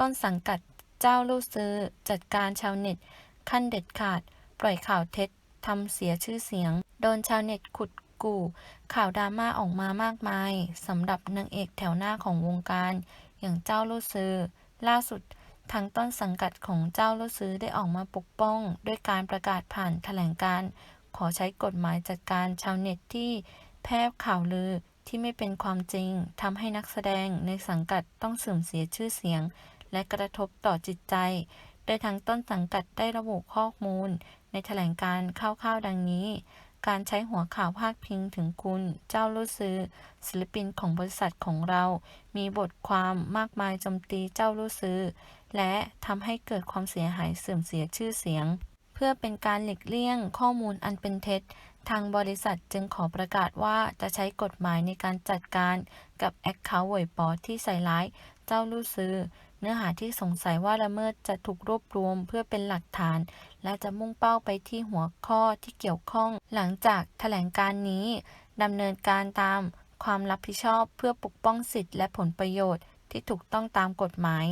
ต้นสังกัดเจ้าลู่ซื้อ จัดการชาวเน็ต ขั้นเด็ดขาด ปล่อยข่าวเท็จทำเสียชื่อเสียง โดนชาวเน็ตขุดกู่ ข่าวดราม่าออกมามากมายสำหรับนางเอกแถวหน้าของวงการ อย่างเจ้าลู่ซื้อ ล่าสุดทางต้นสังกัดของเจ้าลู่ซื้อได้ออกมาปกป้อง ด้วยการประกาศผ่านแถลงการ ขอใช้กฎหมายจัดการชาวเน็ตที่แพร่ข่าวลือที่ไม่เป็นความจริงทำให้นักแสดงในสังกัดต้องเสื่อมเสียชื่อเสียง และกระทบต่อจิตใจ โดยทางต้นสังกัดได้ระบุข้อมูล ในแถลงการณ์คร่าวๆดังนี้ การใช้หัวข่าวพาดพิงถึงคุณ เจ้าลู่ซื้อ ศิลปินของบริษัทของเรา มีบทความมากมายโจมตีเจ้าลู่ซื้อ และทำให้เกิดความเสียหายเสื่อมเสียชื่อเสียง เพื่อเป็นการหลีกเลี่ยงข้อมูลอันเป็นเท็จทางบริษัทจึงขอประกาศว่าจะใช้กฎหมายในการจัดการกับแอคเคาท์หวยปอที่ใส่ร้าย เจ้าลู่ซื้อ เนื้อหาที่สงสัยว่าละเมิดจะถูกรวบรวมเพื่อเป็นหลักฐาน และจะมุ่งเป้าไปที่หัวข้อที่เกี่ยวข้อง หลังจากแถลงการนี้ดำเนินการตามความรับผิดชอบเพื่อปกป้องสิทธิและผลประโยชน์ที่ถูกต้องตามกฎหมาย